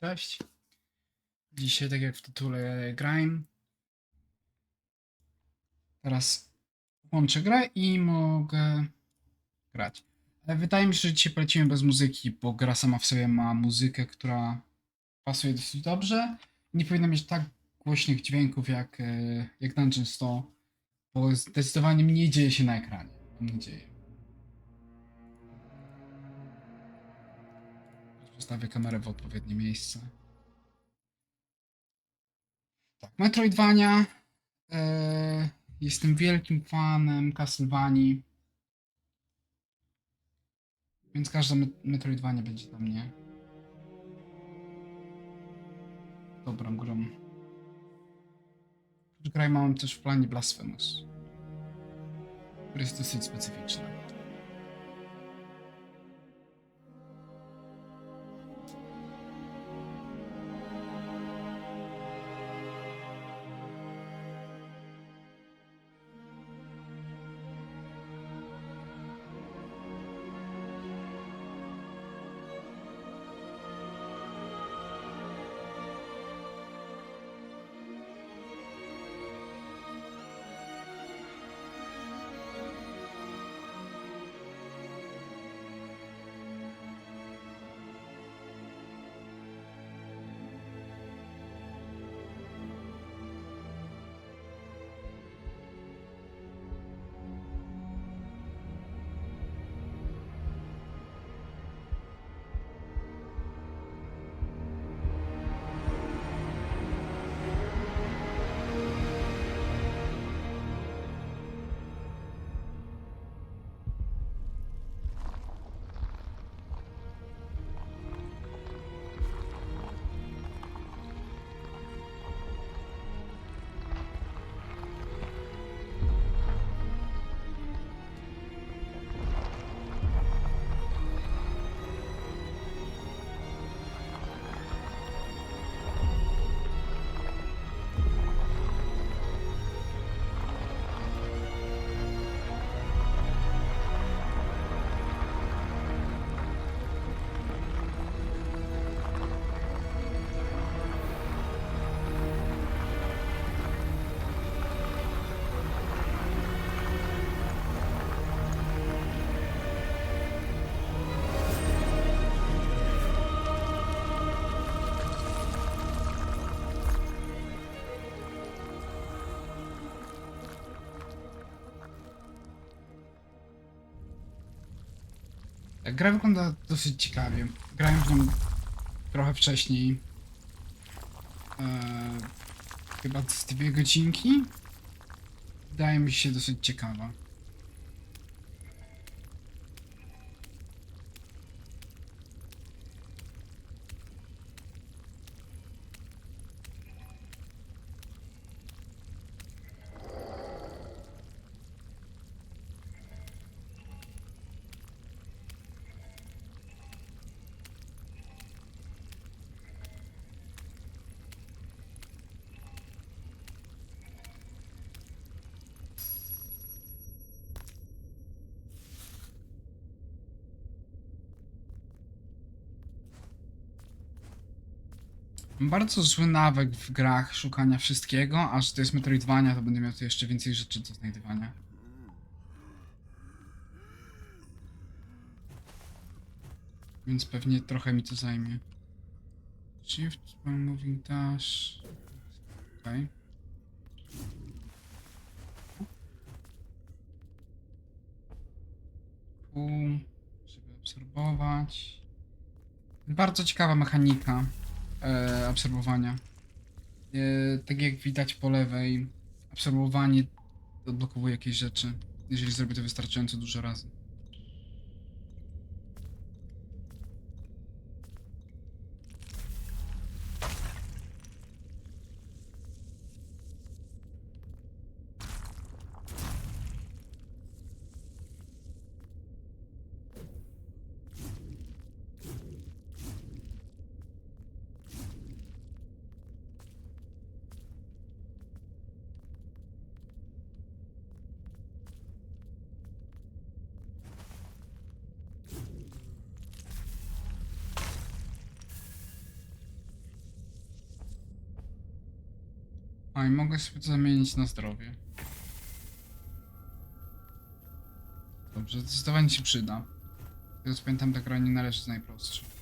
Cześć. Dzisiaj, tak jak w tytule, grałem. Teraz włączę grę i mogę grać. Ale wydaje mi się, że dzisiaj polecimy bez muzyki, bo gra sama w sobie ma muzykę, która pasuje dosyć dobrze. Nie powinna mieć tak głośnych dźwięków jak, e, jak Dungeon 100, bo zdecydowanie mniej dzieje się na ekranie. Mam. Postawię kamerę w odpowiednie miejsce. Tak, Metroidvania. E, jestem wielkim fanem Castlevanii. Więc każda met- Metroidvania będzie dla mnie dobrą grą. Graj mam też w planie Blasphemous, który jest dosyć specyficzny. Gra wygląda dosyć ciekawie. Grałem w nią trochę wcześniej. Eee, chyba z dwie godzinki. Wydaje mi się dosyć ciekawa. Bardzo zły nawyk w grach szukania wszystkiego, a że to jest Metroidvania, to będę miał tu jeszcze więcej rzeczy do znajdywania. Więc pewnie trochę mi to zajmie. Shift, moving dash. Okej. Q, żeby absorbować. Bardzo ciekawa mechanika e, absorbowania. E, tak jak widać po lewej, absorbowanie odblokowuje jakieś rzeczy, jeżeli zrobię to wystarczająco dużo razy. A i mogę sobie to zamienić na zdrowie. Dobrze, zdecydowanie się przyda. Teraz pamiętam, ta gra nie należy z najprostszych.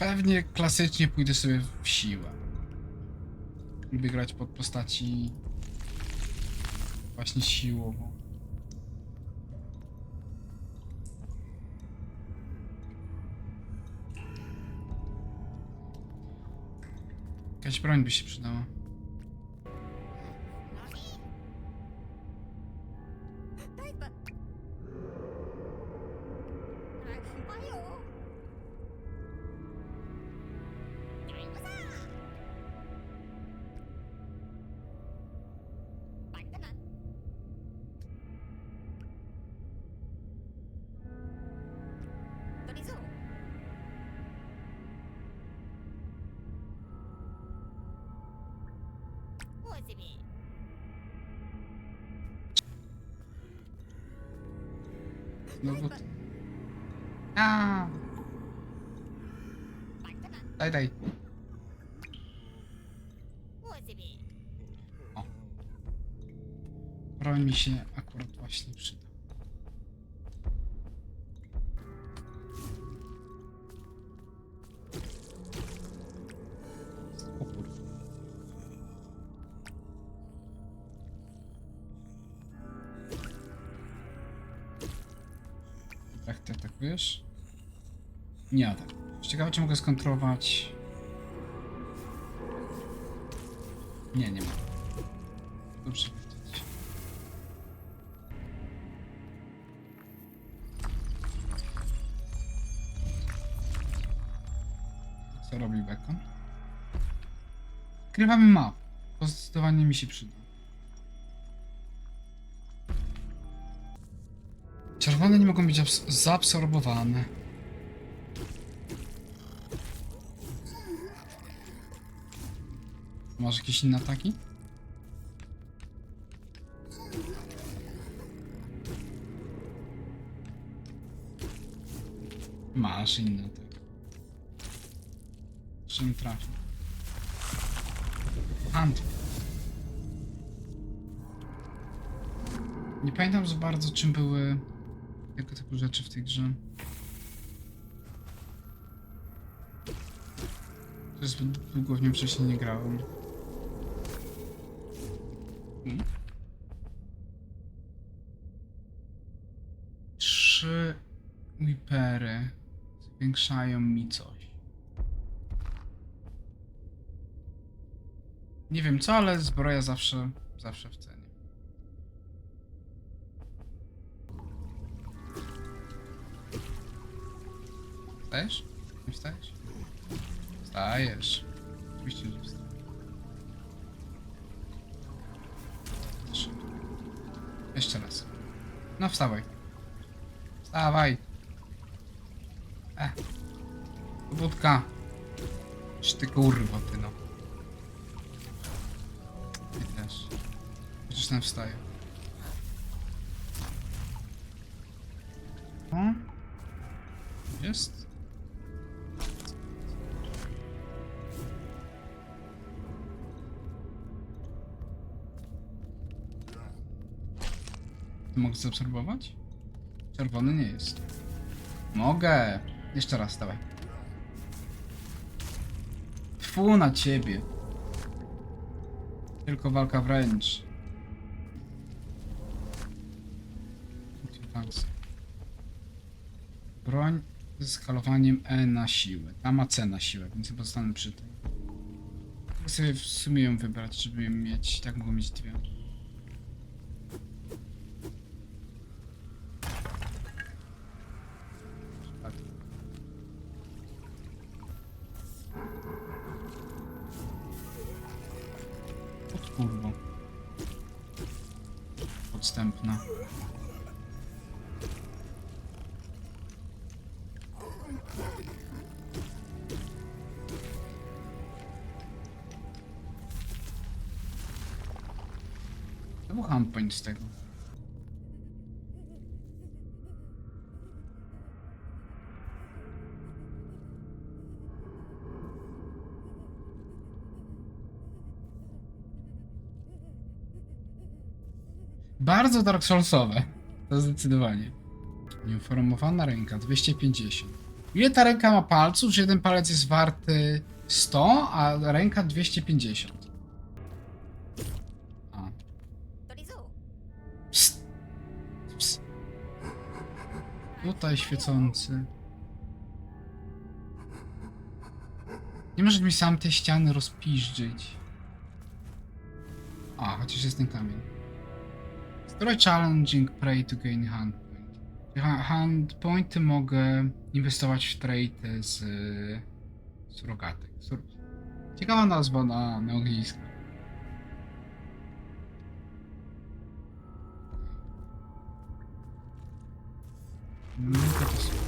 Pewnie klasycznie pójdę sobie w siłę. Lubię grać pod postaci właśnie siłowo. Jakaś broń by się przydała. No bo... A, daj, daj. Broń mi się akurat właśnie przyda. Tak, ty atakujesz? Nie atak. Ciekawe, czy mogę skontrolować... Nie, nie ma. Dobrze. Co robi Bekon? Krywamy map. To zdecydowanie mi się przyda. Czerwone nie mogą być abs- zaabsorbowane. Masz jakieś inne ataki? Masz inne atak. Czym trafi? Hand. Nie pamiętam za bardzo czym były tego typu rzeczy w tej grze. To zbyt długo w nią wcześniej nie grałem. Hmm. Trzy Wipery zwiększają mi coś. Nie wiem co, ale zbroja zawsze, zawsze w cenie. Wstajesz? Nie wstajesz? Wstajesz. Oczywiście, że wstajesz. Jeszcze raz. No wstawaj. Wstawaj. E. Budka. Czy ty kurwa ty no. Ty też. Przecież tam wstaje. O? Jest? Mogę zaabsorbować? Czerwony nie jest. Mogę. Jeszcze raz, dawaj. Tfu na ciebie. Tylko walka wręcz. Broń z skalowaniem E na siłę. Ta ma C na siłę, więc chyba zostanę przy tym. Mogę sobie w sumie ją wybrać, żeby ją mieć. Tak mogą mieć dwie. Był handpoint z tego. Bardzo Dark Soulsowe. To zdecydowanie. Nieuformowana ręka 250. Ile ta ręka ma palców? Że jeden palec jest warty 100, a ręka 250. Tutaj świecący. Nie możesz mi sam te ściany rozpiżdżyć. A, chociaż jest ten kamień. Story challenging prey to gain hand point. Ha- Hand pointy mogę inwestować w trade z surogatek. Sur Ciekawa nazwa na, na. No, to to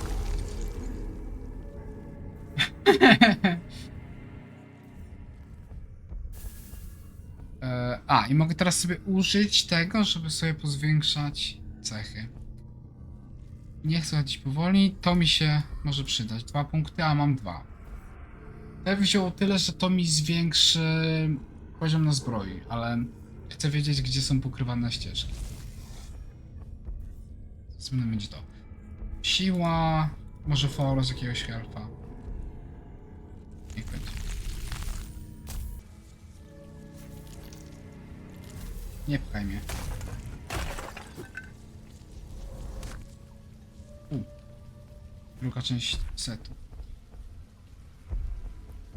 A, i mogę teraz sobie użyć tego, żeby sobie pozwiększać cechy. Nie chcę chodzić powoli, to mi się może przydać. Dwa punkty, a mam dwa. Ja wziął tyle, że to mi zwiększy poziom na zbroi, ale chcę wiedzieć, gdzie są pokrywane ścieżki. Następne będzie to. Siła, może foro z jakiegoś. Niech będzie. Nie pchaj mnie. U. Druga część setu.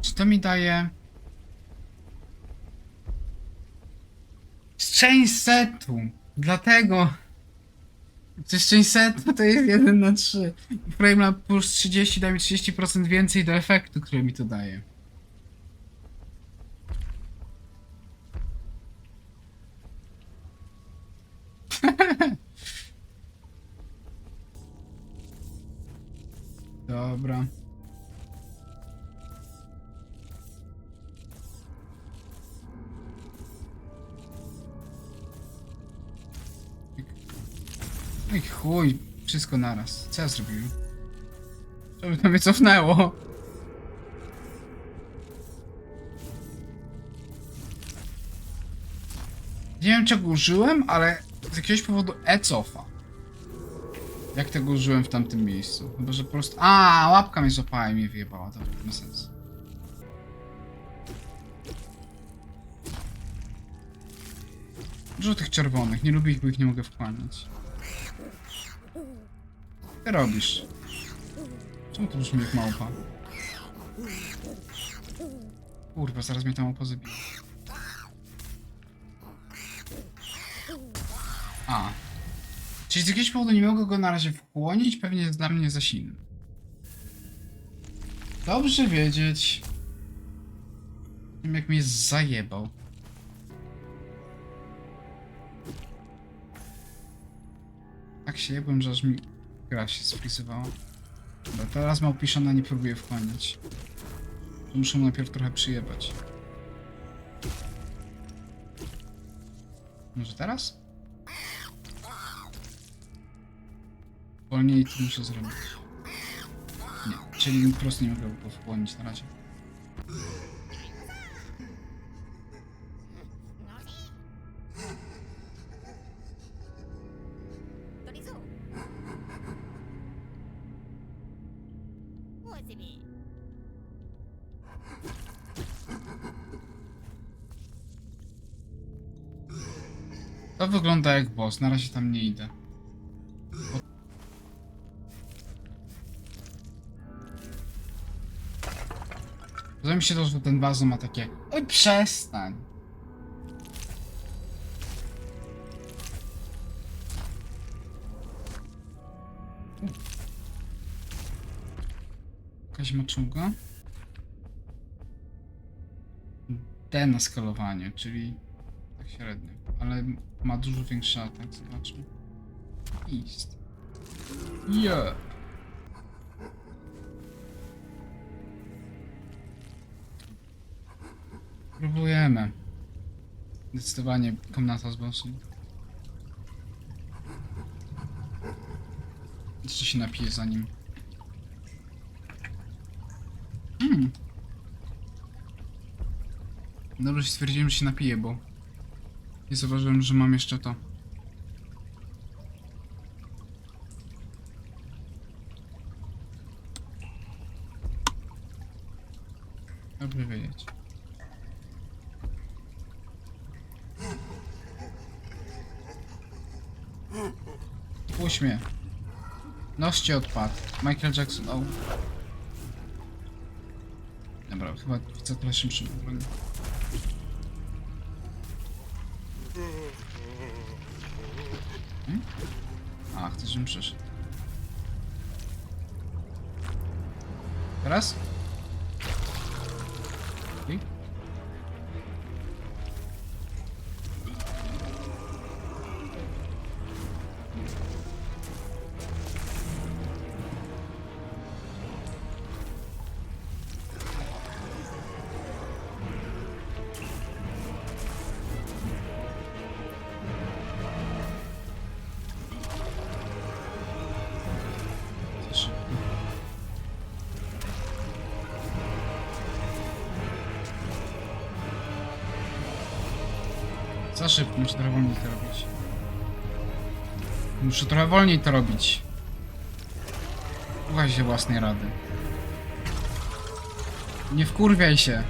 Czy to mi daje... Część setu! Dlatego... Część setu, to jest 1 na 3. Framelab plus 30 da mi 30% więcej do efektu, który mi to daje. Dobra. Chuj, wszystko naraz. Co ja zrobiłem? Żeby to mnie cofnęło. Nie wiem czego użyłem, ale z jakiegoś powodu E cofa. Jak tego użyłem w tamtym miejscu? Chyba, że po prostu... A, łapka mnie złapała i mnie wyjebała, to ma sens. Dużo tych czerwonych, nie lubię ich, bo ich nie mogę wkłaniać. Ty robisz? Czemu to brzmi jak małpa? Kurwa, zaraz mnie ta małpa zabije. A. Czyli z jakiegoś powodu nie mogę go na razie wchłonić, pewnie jest dla mnie za silny. Dobrze wiedzieć. Wiem jak mnie zajebał. Tak się jebłem, że aż mi gra się sfrizowała. Dobra, teraz małpiszona nie próbuję wchłaniać. Muszę mu najpierw trochę przyjebać. Może teraz? Wolniej to muszę zrobić. Nie, czyli po prostu nie mogę go wchłonić na razie. To wygląda jak boss, na razie tam nie idę. Bo- mi się to, że ten wazon ma takie Oj, przestań! Jakaś maczuga? D na skalowanie, czyli tak średnio. Ale ma dużo większy atak, zobaczmy. Ist. Yeah. Próbujemy. Zdecydowanie komnata z bossem. Jeszcze się napije za nim. Hmm. Dobrze stwierdziłem, że się napiję, bo nie zauważyłem, że mam jeszcze to. Dobrze wiedzieć. Puść mnie. Nos ci odpadł. Michael Jackson, o. Dobra, chyba widzę trochę szybszy broń. Żebym przyszedł. Teraz? Szybko, muszę trochę wolniej to robić. Muszę trochę wolniej to robić. Słuchaj się własnej rady. Nie wkurwiaj się.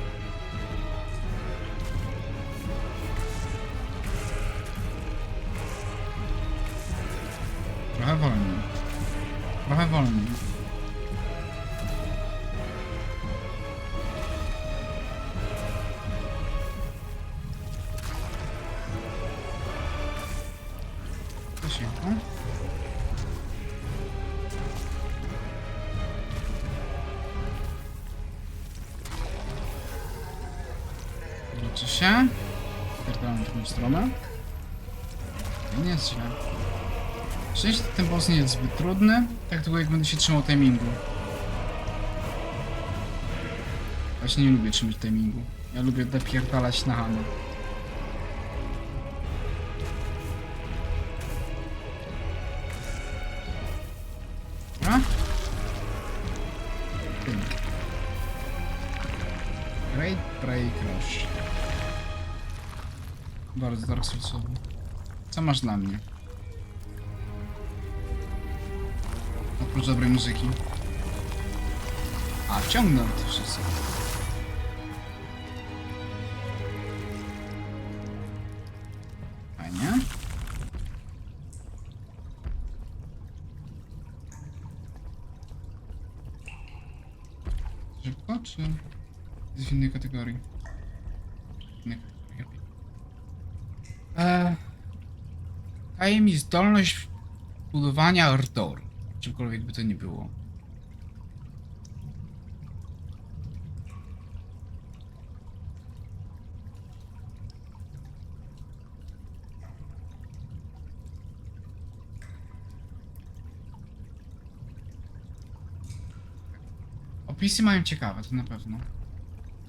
Na drugą stronę. Nie jest źle. Szczęście ten boss nie jest zbyt trudny, tak długo jak będę się trzymał timingu. Właśnie nie lubię trzymać timingu. Ja lubię dopierdalać na hamę. Bardzo Dark Soulsowy. Co masz dla mnie? Oprócz dobrej muzyki. A, wciągnął to wszystko. Fajnie. Szybko, czy w innej kategorii? W innej kategorii. Eee, daje mi zdolność budowania artoru. Czymkolwiek by to nie było. Opisy mają ciekawe, to na pewno.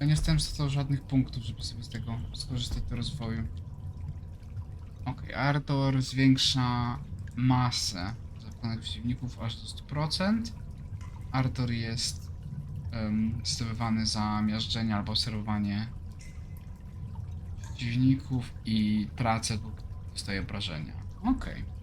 Ja nie jestem za to żadnych punktów, żeby sobie z tego skorzystać do rozwoju. Artor zwiększa masę zapalonych przeciwników aż do 100%. Artor jest um, zdobywany za miażdżenie albo obserwowanie przeciwników i tracę dostaje obrażenia. Okej.